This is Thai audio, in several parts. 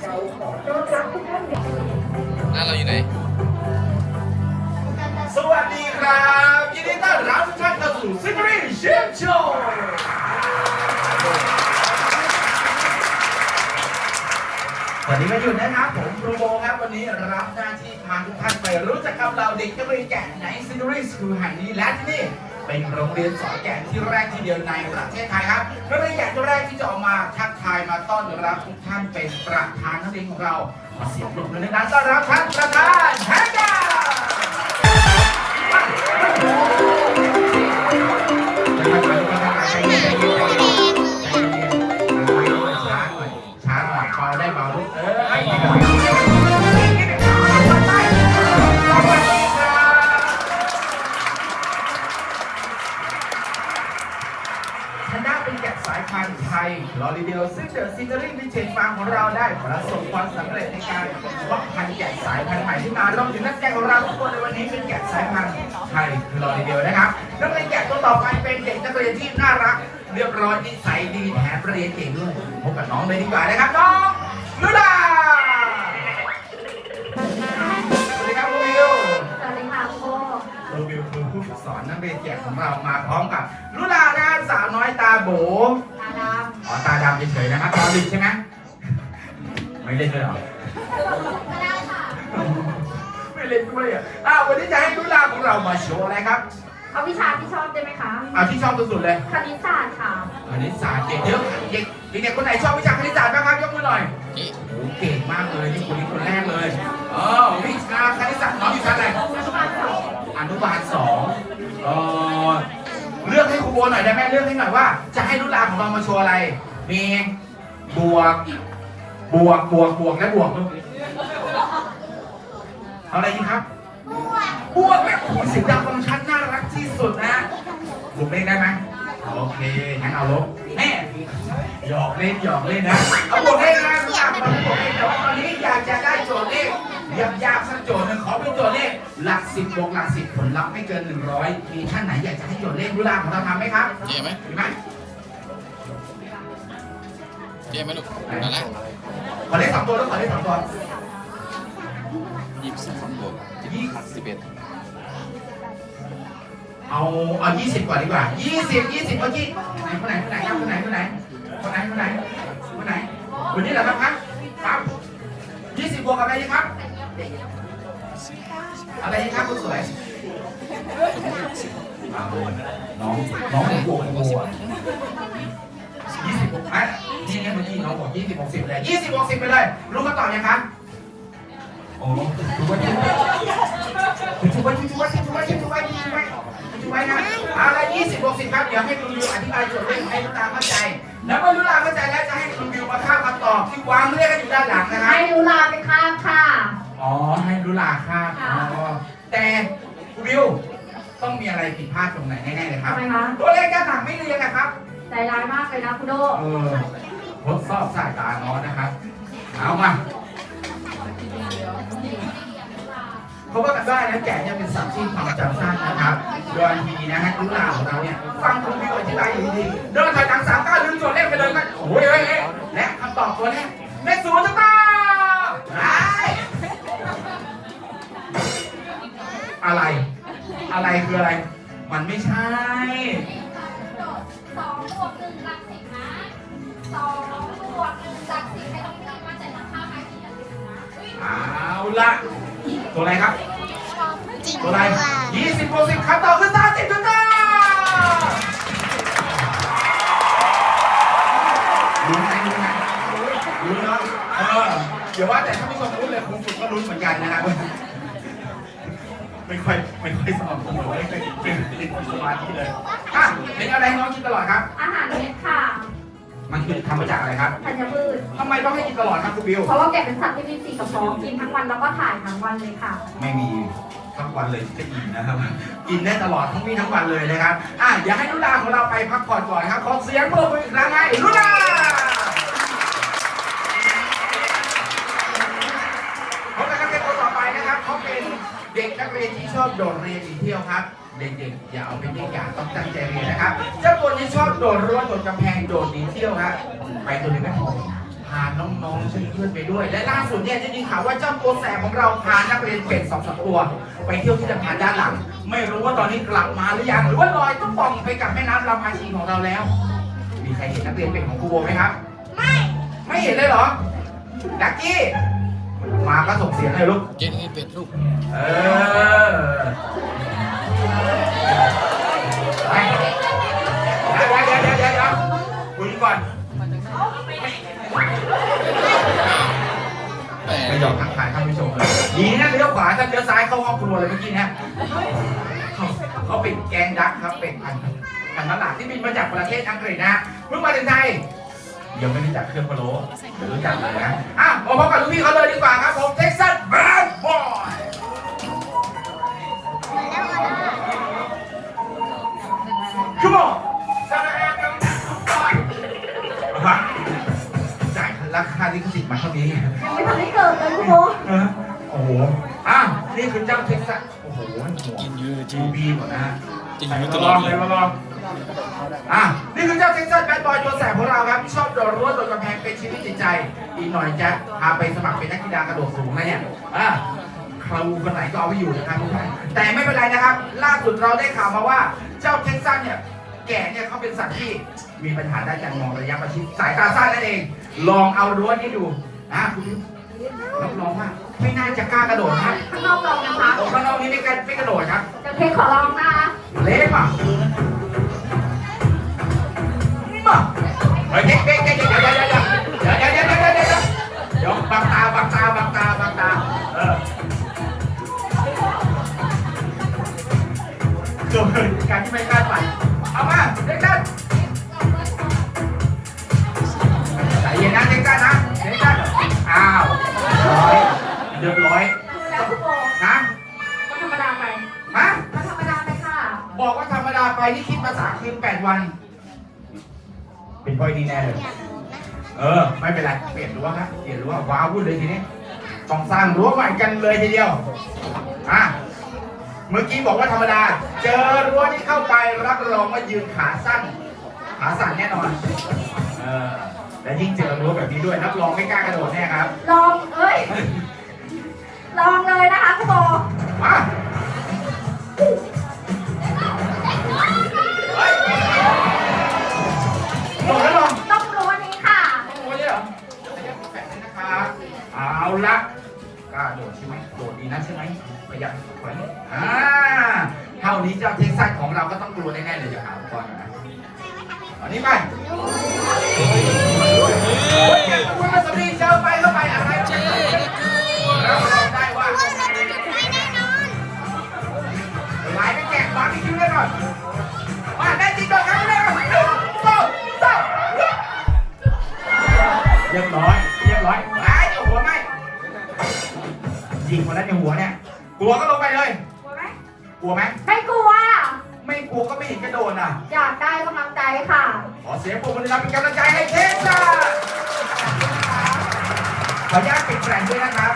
หน้าเราอยู่ไหน สวัสดีครับยินดีต้อนรับทุกท่านเข้าสู่ซิงเกิลเชฟโชว์วันนี้มาอยู่นะครับผมครูโบครับวันนี้รับหน้าที่พาทุกท่านไปรู้จักกับเราเด็กนักเรียนแกะในซิงเกิลสคูลแห่งนี้และที่นี่ เป็นโรงเรียนสอนแกะที่แรกที่เดียวในประเทศไทยครับนักเรียนแกะตัวแรกที่จะออกมาทักทายมาต้อนรับทุกท่านเป็นประธานนักเรียนของเราขอเสียงปรบมือดังๆต้อนรับท่านประธานแฮกเกอร์ช้าหน่อยเบาได้เบาลูกเออ ฟาร์มของเราได้ประสบความสำเร็จในการวัดพันธุ์แกะสายพันธุ์ใหม่ที่มารวมถึงนักแกะของเราทุกคนในวันนี้เป็นแกะสายพันธุ์ไทยลอรีเดียวนะครับนักเรียนแกะตัวต่อไปเป็นเด็กนักเรียนที่น่ารัก เรียบร้อยนิสัยดีแถมเรียนเก่งด้วยพบกับน้องเลยดีกว่านะครับน้องลุดาสวัสดีครับครูวิวสวัสดีค่ะโค้ครูวิวคือผู้ฝึกสอนนักเรียนแกะของเรามาพร้อมกับลุดานะสาวน้อยตาโบตาดอ๋อตาดำเฉยๆนะครับตาดิบใช่ไหม ไม่เล่นด้วยเหรอำก็ได้ค่ะไม่เล่นด้วยอะอ้าววันนี้จะให้ลุดาของเรามาโชว์อะไรครับ เอาวิชาที่ชอบได้ไหมคะเอาที่ชอบสุดๆเลยคณิตศาสตร์ค่ะคณิตศาสตร์เด็กเยอะเด็กเด็กๆคนไหนชอบวิชาคณิตศาสตร์บ้างครับยกมือหน่อยนี่โอ้เก่งมากเลยนี่คนนี้คนแรกเลยเออวิชาคณิตศาสตร์น้องอยู่ชั้นอะไรอนุบาลสองอนุบาลสองเออเลือกให้ครูโบหน่อยได้ไหมเลือกให้หน่อยว่า จะให้รุ่นราวของเรามาโชว์อะไร มีบวก บวกบวกบวกและบวกลูกเอาอะไรดีครับบวกแบบโอ้โหสียงดังฟังชันน่ารักที่สุดนะลบเล่นได้ไหมโอเคงั้นเอาลบแม่หยอกเล่นหยอกเล่นนะเอาบวกเล่นนะรู้จักมันบวกเล่นแต่ว่าตอนนี้อยากจะได้โจทย์เลขยากๆสักโจทย์หนึ่งขอเป็นโจทย์เลขหลักสิบบวกหลักสิบผลลัพธ์ไม่เกินหนึ่งร้อยมีท่านไหนอยากจะให้โจทย์เลขรู้ล่างของเราทำไหมครับเจ๊ไหมมีไหมเจ๊ไหมลูกนั่นแหละ ขอเลขสองตัวแล้วขอเลขสองตัวยี่สิบสองบวกยี่สิบเอ็ดเอาเอายี่สิบก่อนดีกว่ายี่สิบยี่สิบเมื่อกี้คนไหนคนไหนครับคนไหนคนไหนคนไหนคนไหนคนไหนคนนี้เหรอครับครับครับยี่สิบบวกกับอะไรดีครับ อะไรดีครับคุณสวยเอาน้องน้องบวกบวก ยี่สิบอะนี่ไงเมื่อกี้น้องบอกยี่สิบบวกสิบเลยยี่สิบบวกสิบไปเลยรู้คำตอบยังครับโอ้ถูกว่าถูกว่าถูกว่าถูกว่าถูกว่าถูกว่าถูกว่าถูกว่าถูกไหมนะเอาละ20บวก10ครับเดี๋ยวให้คุณวิวอธิบายโจทย์เลขให้ลูกตาเข้าใจ แล้วเมื่อลูกตาเข้าใจแล้วจะให้คุณวิวมาข้ามคำตอบที่วางเรียกกันอยู่ด้านหลังนะครับให้ดูลาไปข้ามค่ะ อ๋อให้ลูกลาข้ามอ๋อแต่คุณวิวต้องมีอะไรผิดพลาดตรงไหนแน่ๆเลยครับ ทำไมคะ ตัวเลขด้านหลังไม่เรียงนะครับ ใจร้ายมากเลยนะคุณโดเออทดสอบสายตาน้องนะครับ เอามา เขาว่ากันว่านะแกะเนี่ยเป็นสัตว์ที่ความจำสั้นนะครับ โดยทีนะฮะลูกลาของเราเนี่ย ฟังคุณพี่อธิบายอยู่ดีเดินถอยหลังสามก้าวลืมตัวเลขไปเลยก็โอ้ยเฮ้ยเฮ้ยและคำตอบตัวแรกเลขศูนย์จะต้องไรอะไร อะไรคืออะไร มันไม่ใช่ สองบวกหนึ่งหลักสิบนะสองบวกหนึ่งหลักสิบให้ต้องมีมาจากข้างใครที่หลักสิบนะอุ้ยเอาละตัวอะไรครับจริงตัวอะไรว่ายี่สิบบวกสิบคำตอบคือสามสิบถูกต้องรู้ไหมรู้ไหมรู้เนาะเออเดี๋ยวว่าแต่ถ้าไม่ชมรู้เลยครูฝึกก็รู้เหมือนกันนะครับไม่ค่อยไม่ค่อยสอบเสมอไม่ค่อยเป็นติดสมาธิเลยอะ เป็นอะไรให้น้องกินตลอดครับ อาหารเม็ดค่ะมันคือทำมาจากอะไรครับธัญพืช ทำไมต้องให้กินตลอดครับครูบิว เพราะว่าแกะเป็นสัตว์ที่มีสีกระเพาะกินทั้งวันแล้วก็ถ่ายทั้งวันเลยค่ะ ไม่มีทั้งวันเลยที่จะอิ่มนะครับ กินได้ตลอดทั้งวี่ทั้งวันเลยนะครับ อะอย่าให้ลุลาของเราไปพักผ่อนก่อนครับ ขอเสียงปรบมืออีกครั้งให้ลุลาพบกับนักเรียนคนต่อไปนะครับเขาเป็นเด็กนักเรียนที่ชอบโดดเรียนหนีเที่ยวครับ เด็กๆอย่าเอาเป็นเด็กอย่างต้องตั้งใจเรียนนะครับ เจ้าตัวนี้ชอบโดดรั้วโดดกำแพงโดดหนีเที่ยวครับไปตัวนี้ไหมพพาน้องๆเพื่อนๆไปด้วย และล่าสุดเนี่ยจะยินข่าวว่าเจ้าตัวแสบของเราพานักเรียนเป็ดสองสามตัว ไปเที่ยวที่สะพานด้านหลัง ไม่รู้ว่าตอนนี้กลับมาหรือยังหรือว่าลอยต้องป่องไปกับแม่น้ำลำพาชีของเราแล้ว มีใครเห็นนักเรียนเป็ดของครูโบไหมครับ ไม่ ไม่เห็นเลยเหรอดักกี้มาก็ส่งเสียงเลยลูกเจนนี่เป็ดลูก เออ ไปเดี๋ยวเดี๋ยวเดี๋ยวเดี๋ยวเดี๋ยวคุยก่อนไม่ยอมทักทายท่านผู้ชมเลยดีนะเลี้ยวขวาถ้าเลี้ยวซ้ายเข้าห้องครัวเลยเมื่อกี้เนี่ยเขาเขาเป็นแกงดักครับเป็นพันธุ์พันธุ์หลาดที่บินมาจากประเทศอังกฤษนะเพิ่งมาถึงไทยเยังไม่รู้จักเครื่องพะโล้เดี๋ยวรู้จักเลยนะ อะมาพบกับลูกพี่เขาเลยดีกว่าครับผมเท็กซัสแบดบ ราคาลิขสิทธิ์มาเท่านี้ยังไม่ทันได้เกิดเลยคุณโบเออโอ้โหอะนี่คือเจ้าเท็กซัสโอ้โหหัวกินเยอะจริจูงบีหมดนะฮะจริงอยู่ตตลลออดดเลเลยยมาลองอะนี่คือเจ้าเท็กซัสแบดบอยตัวแสบของเราครับที่ชอบโดดรั้วโดดกำแพงเป็นชีวิตจิตใจ อีกหน่อยจะพาไปสมัครเป็นนักกีฬากระโดดสูงนะเนี่ยอะครูคนไหนก็เอาไว้อยู่นะครับทุกท่านแต่ไม่เป็นไรนะครับ ล่าสุดเราได้ข่าวมาว่าเจ้าเท็กซัสเนี่ยแกะเนี่ยเขาเป็นสัตว์ที่มีปัญหาด้านการมองระยะประชิดสายตาสั้นนั่นเอง ลองเอารั้วนี้ดูนะคุณรับรองว่าไม่น่าจะกล้ากระโดดนะข้างนอกลองนะคะโอ้ข้างนอกนี้ไม่กล้าไม่กระโดดครับเดี๋ยวเค้กขอลองนะคะเละป่ะมาเฮ้ยเด็กเด็กเด็กเดี๋ยวเดี๋ยวเดี๋ยวเดี๋ยว บอกว่าธรรมดาไปนี่คิดภาษาคืนแปดวัน เป็นพอยดีแน่เลย เออ ไม่เป็นไรเปลี่ยนรั้วครับเปลี่ยนรั้วว้าวพูดเลยทีนี้ต้องสร้างรั้วใหม่กันเลยทีเดียวอะเมื่อกี้บอกว่าธรรมดา เจอรั้วที่เข้าไปรับรองว่ายืนขาสั้น ขาสั่นแน่นอน เออและยิ่งเจอรั้วแบบนี้ด้วยรับรองไม่กล้ากระโดดแน่ครับ ลอง เอ้ย ลองเลยนะคะคุณโบ นี้เจ้าเท็กซัสของเราก็ต้องกลัวแน่ๆเลยจะหาอุปกรณ์ก่อนนะอันนี้ไปคุณมาสมีเจอไปเข้าไปอะไรเจ๊เราได้ว่าหลายไปแกะบาร์บีคิวเลยก่อนมาได้จริงก่อนครับเลยก่อนหนึ่งสองสามเรียบร้อยเรียบร้อยไอ้เอาหัวไหมยิงคนนั้นในหัวเนี่ยกลัวก็ลงไปเลย กลัวไหมกลัวไหมไม่กลัว ไม่กลัวก็ไม่เห็นกระโดดอะ อยากได้กำลังใจค่ะ ขอเสียงปรบมือดังเป็นกำลังใจให้เทสจ้าขออนุญาตปิดแฟลชด้วยนะครับ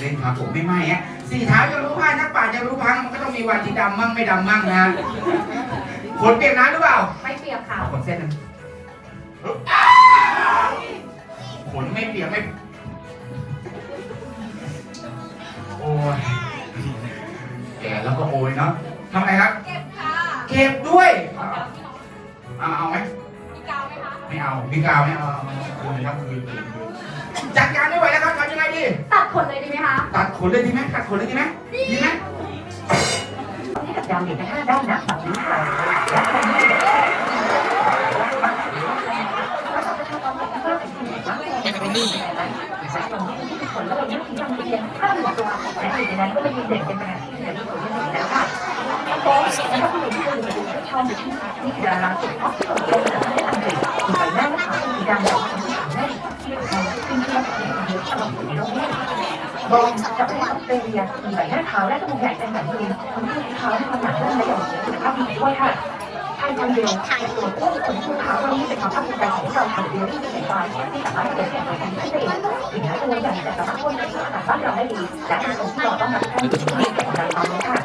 เล่นครับผมไม่ไม่ฮะสี่เท้าจะรู้พังนักป่าจะรู้พังมันก็ต้องมีวันที่ดำมั่งไม่ดำมั่งนะขนเปียกน้ำหรือเปล่าไม่เปียกค่ะเอาขนเส้นหนึงขนไม่เปียกไม่โอ้ยแก่แล้วก็โอยเนาะทำไงครับ เก็บค่ะ เก็บด้วยขอเดาที่น้องเอาเอาไหมมีกาว ไม่เอามีกาวไม่เอาคืนครับคืนคืนจัดการไม่ไหวแล้วครับทำยังไงดี ตัดขนเลยดีไหมคะ ตัดขนเลยดีไหมตัดขนเลยดีไหมดีไหมนี่กับดาวเด็กห้าได้นะฝั่งนี้ฝั่งนี้แมคโรนี่ส บอลจากประเทศออสเตรเลียมีใบหน้าขาวและจมูกใหญ่เป็นแบบนี้คนที่ขาวมีความหนาแน่นและหย่อนสุขภาพดีด้วยค่ะไทยจังเดียวตัวอ้วนคนที่ขาววันนี้เป็นความภาคภูมิใจของเราค่ะเดียวที่เป็นฝ่ายที่สามารถเกิดแข่งขันที่พิเศษถึงแม้ตัวใหญ่แต่สามารถคนในสถานบ้านเราได้ดีและเป็นคนที่เราต้องรับให้ที่แข่งขันตอนนี้ค่ะ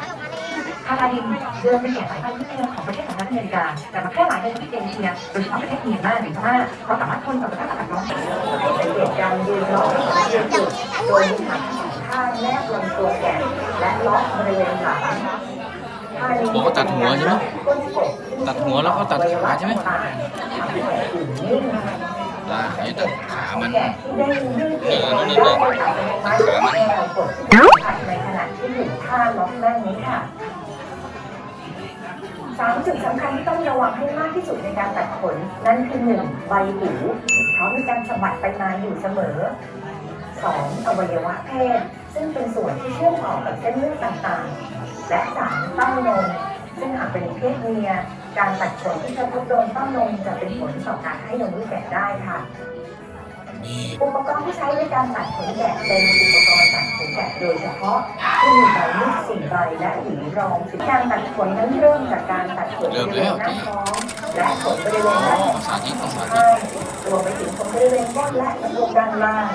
คาราดินเดินเป็นแก่สายพันธุ์ที่เดิมของประเทศสหรัฐอ เมริกา แต่มาแพร่หลายในทวีปเอเชียโดยเฉพาะประเทศเมียนมาหรือพม่าเพราสามารถทนกับสภาพอากาศร้อนให้สังเกตการยืนรอยืนจุดโดยมีขาข้างแนบลำตัวแก่และล็อกบริเวณหลังบอกว่าตัดหัวใช่ไหมตัดหัวแล้วก็ตัดขาใช่ไหมทำให้แก่อื่นนิ่ตาเห็นแต่ขามันแก่ที่ได้ยืดเหยียดได้ตันในขณะที่อยู่ท่าล็อกนั่งนี้ค่ะ สามจุดสำคัญที่ต้องระวังให้มากที่สุดในการตัดขน นั่นคือหนึ่งใบหูเพรามีการสะบัดไปมาอยู่เสมอสองอวัยวะเพศ ซึ่งเป็นส่วนที่เชื่อมต่อกับเส้นเลือดต่างๆ และสามเต้านมซึ่งหากเป็นเพศเมีย การตัดขนที่กระทบโดนเต้านมจะเป็นผลต่อการให้นมลูกแกะได้ค่ะ อุปกรณ์ที่ใช้ในการตัดขนแกะเป็นอุปกรณ์ตัดขนแกะโดยเฉพาะที่มีใบมีดสี่ใบและหวีรองการตัดขนนั้นเริ่มจากการตัดขนบริเวณหน้าท้องและขนบริเวณหน้าภาษาที่ภาษาที่ข้างรวมไปถึงขนบริเวณก้นและสะโพกด้านล่าง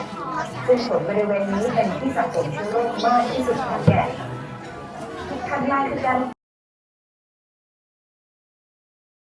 ซึ่งขนบริเวณนี้เป็นที่สะสมเชื้อโรคมากที่สุดของแกะถัดมาคือการ